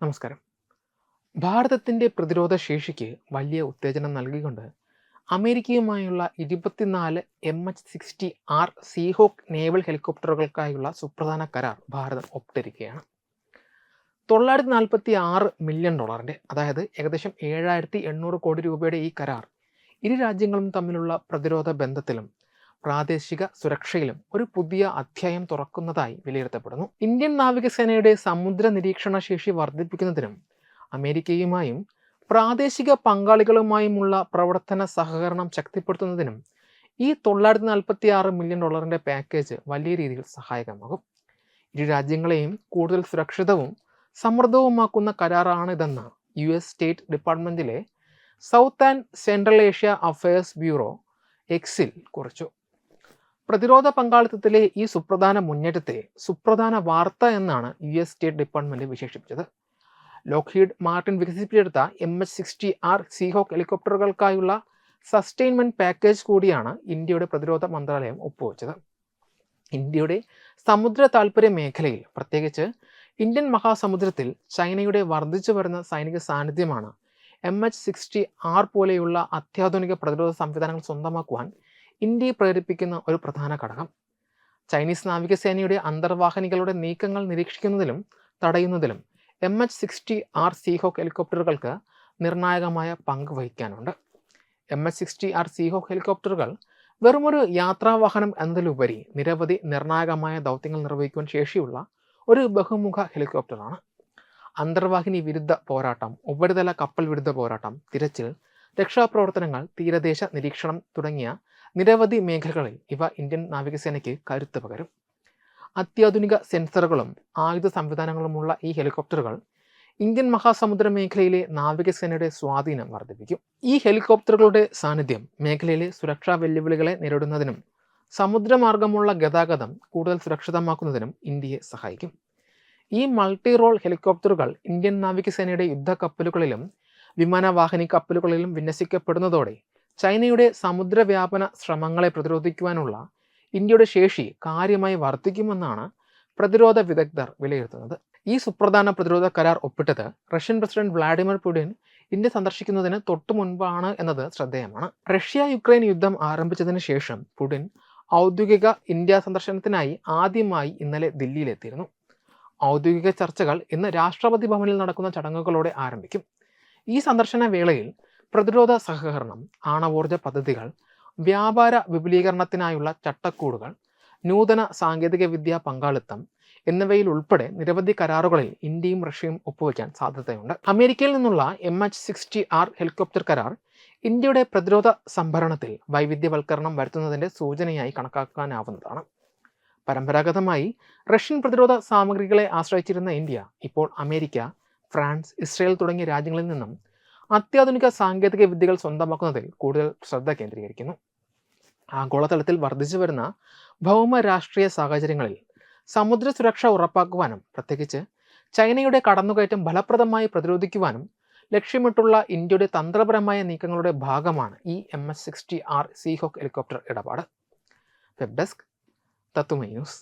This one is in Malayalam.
നമസ്കാരം. ഭാരതത്തിന്റെ പ്രതിരോധ ശേഷിക്ക് വലിയ ഉത്തേജനം നൽകിക്കൊണ്ട് അമേരിക്കയുമായുള്ള ഇരുപത്തിനാല് M H sixty R Seahawk naval ഹെലികോപ്റ്ററുകൾക്കായുള്ള സുപ്രധാന കരാർ ഭാരതം ഒപ്പിട്ടിരിക്കുകയാണ്. തൊള്ളായിരത്തി നാൽപ്പത്തി ആറ് മില്യൺ ഡോളറിന്റെ അതായത് ഏകദേശം ഏഴായിരത്തി എണ്ണൂറ് കോടി രൂപയുടെ ഈ കരാർ ഇരു രാജ്യങ്ങളും തമ്മിലുള്ള പ്രതിരോധ ബന്ധത്തിലും പ്രാദേശിക സുരക്ഷയിലും ഒരു പുതിയ അധ്യായം തുറക്കുന്നതായി വിലയിരുത്തപ്പെടുന്നു. ഇന്ത്യൻ നാവികസേനയുടെ സമുദ്ര നിരീക്ഷണ ശേഷി വർദ്ധിപ്പിക്കുന്നതിനും അമേരിക്കയുമായും പ്രാദേശിക പങ്കാളികളുമായുമുള്ള പ്രവർത്തന സഹകരണം ശക്തിപ്പെടുത്തുന്നതിനും ഈ തൊള്ളായിരത്തി നാൽപ്പത്തി ആറ് മില്യൺ ഡോളറിന്റെ പാക്കേജ് വലിയ രീതിയിൽ സഹായകമാകും. ഇരു രാജ്യങ്ങളെയും കൂടുതൽ സുരക്ഷിതവും സമൃദ്ധവുമാക്കുന്ന കരാറാണിതെന്ന് U S state ഡിപ്പാർട്ട്മെന്റിലെ south and central Asia affairs bureau എക്സിൽ കുറിച്ചു. പ്രതിരോധ പങ്കാളിത്തത്തിലെ ഈ സുപ്രധാന മുന്നേറ്റത്തെ സുപ്രധാന വാർത്ത എന്നാണ് യു എസ് സ്റ്റേറ്റ് ഡിപ്പാർട്ട്മെന്റ് വിശേഷിപ്പിച്ചത്. ലോക്ഹീഡ് മാർട്ടിൻ വികസിപ്പിച്ചെടുത്ത M H sixty R Seahawk ഹെലികോപ്റ്ററുകൾക്കായുള്ള sustainment package കൂടിയാണ് ഇന്ത്യയുടെ പ്രതിരോധ മന്ത്രാലയം ഒപ്പുവെച്ചത്. ഇന്ത്യയുടെ സമുദ്ര താൽപ്പര്യ മേഖലയിൽ പ്രത്യേകിച്ച് ഇന്ത്യൻ മഹാസമുദ്രത്തിൽ ചൈനയുടെ വർദ്ധിച്ചു വരുന്ന സൈനിക സാന്നിധ്യമാണ് എം എച്ച് സിക്സ്റ്റി ആർ പോലെയുള്ള അത്യാധുനിക പ്രതിരോധ സംവിധാനങ്ങൾ സ്വന്തമാക്കുവാൻ ഇന്ത്യയെ പ്രേരിപ്പിക്കുന്ന ഒരു പ്രധാന ഘടകം. ചൈനീസ് നാവികസേനയുടെ അന്തർവാഹിനികളുടെ നീക്കങ്ങൾ നിരീക്ഷിക്കുന്നതിലും തടയുന്നതിലും M H sixty R Seahawk ഹെലികോപ്റ്ററുകൾക്ക് നിർണായകമായ പങ്ക് വഹിക്കാനുണ്ട്. M H sixty R Seahawk ഹെലികോപ്റ്ററുകൾ വെറുമൊരു യാത്രാവാഹനം എന്നതിലുപരി നിരവധി നിർണായകമായ ദൗത്യങ്ങൾ നിർവഹിക്കുവാൻ ശേഷിയുള്ള ഒരു ബഹുമുഖ ഹെലികോപ്റ്ററാണ്. അന്തർവാഹിനി വിരുദ്ധ പോരാട്ടം ഉപരിതല കപ്പൽ വിരുദ്ധ പോരാട്ടം തിരച്ചിൽ രക്ഷാപ്രവർത്തനങ്ങൾ തീരദേശ നിരീക്ഷണം തുടങ്ങിയ നിരവധി മേഖലകളിൽ ഇവ ഇന്ത്യൻ നാവികസേനയ്ക്ക് കരുത്ത് പകരും. അത്യാധുനിക സെൻസറുകളും ആയുധ സംവിധാനങ്ങളുമുള്ള ഈ ഹെലികോപ്റ്ററുകൾ ഇന്ത്യൻ മഹാസമുദ്ര മേഖലയിലെ നാവികസേനയുടെ സ്വാധീനം വർദ്ധിപ്പിക്കും. ഈ ഹെലികോപ്റ്ററുകളുടെ സാന്നിധ്യം മേഖലയിലെ സുരക്ഷാ വെല്ലുവിളികളെ നേരിടുന്നതിനും സമുദ്രമാർഗമുള്ള ഗതാഗതം കൂടുതൽ സുരക്ഷിതമാക്കുന്നതിനും ഇന്ത്യയെ സഹായിക്കും. ഈ മൾട്ടി റോൾ ഹെലികോപ്റ്ററുകൾ ഇന്ത്യൻ നാവികസേനയുടെ യുദ്ധക്കപ്പലുകളിലും വിമാനവാഹിനി കപ്പലുകളിലും വിന്യസിക്കപ്പെടുന്നതോടെ ചൈനയുടെ സമുദ്രവ്യാപന ശ്രമങ്ങളെ പ്രതിരോധിക്കുവാനുള്ള ഇന്ത്യയുടെ ശേഷി കാര്യമായി വർദ്ധിക്കുമെന്നാണ് പ്രതിരോധ വിദഗ്ധർ വിലയിരുത്തുന്നത്. ഈ സുപ്രധാന പ്രതിരോധ കരാർ ഒപ്പിട്ടത് Russian president Vladimir Putin India സന്ദർശിക്കുന്നതിന് തൊട്ടു മുൻപാണ് എന്നത് ശ്രദ്ധേയമാണ്. റഷ്യ യുക്രൈൻ യുദ്ധം ആരംഭിച്ചതിന് ശേഷം പുടിൻ ഔദ്യോഗിക ഇന്ത്യ സന്ദർശനത്തിനായി ആദ്യമായി ഇന്നലെ ദില്ലിയിലെത്തിയിരുന്നു. ഔദ്യോഗിക ചർച്ചകൾ ഇന്ന് രാഷ്ട്രപതി ഭവനിൽ നടക്കുന്ന ചടങ്ങുകളോടെ ആരംഭിക്കും. ഈ സന്ദർശന വേളയിൽ പ്രതിരോധ സഹകരണം ആണവോർജ പദ്ധതികൾ വ്യാപാര വിപുലീകരണത്തിനായുള്ള ചട്ടക്കൂടുകൾ നൂതന സാങ്കേതിക വിദ്യ പങ്കാളിത്തം എന്നിവയിൽ ഉൾപ്പെടെ നിരവധി കരാറുകളിൽ ഇന്ത്യയും റഷ്യയും ഒപ്പുവയ്ക്കാൻ സാധ്യതയുണ്ട്. അമേരിക്കയിൽ നിന്നുള്ള M H sixty R helicopter കരാർ ഇന്ത്യയുടെ പ്രതിരോധ സംഭരണത്തിൽ വൈവിധ്യവൽക്കരണം വരുത്തുന്നതിന്റെ സൂചനയായി കണക്കാക്കാനാവുന്നതാണ്. പരമ്പരാഗതമായി റഷ്യൻ പ്രതിരോധ സാമഗ്രികളെ ആശ്രയിച്ചിരുന്ന ഇന്ത്യ ഇപ്പോൾ അമേരിക്ക ഫ്രാൻസ് ഇസ്രയേൽ തുടങ്ങിയ രാജ്യങ്ങളിൽ നിന്നും അത്യാധുനിക സാങ്കേതിക വിദ്യകൾ സ്വന്തമാക്കുന്നതിൽ കൂടുതൽ ശ്രദ്ധ കേന്ദ്രീകരിക്കുന്നു. ആഗോളതലത്തിൽ വർദ്ധിച്ചു വരുന്ന ഭൗമ രാഷ്ട്രീയ സാഹചര്യങ്ങളിൽ സമുദ്ര സുരക്ഷ ഉറപ്പാക്കുവാനും പ്രത്യേകിച്ച് ചൈനയുടെ കടന്നുകയറ്റം ഫലപ്രദമായി പ്രതിരോധിക്കുവാനും ലക്ഷ്യമിട്ടുള്ള ഇന്ത്യയുടെ തന്ത്രപരമായ നീക്കങ്ങളുടെ ഭാഗമാണ് ഈ M S sixty R Seahawk helicopter ഇടപാട്. Web desk news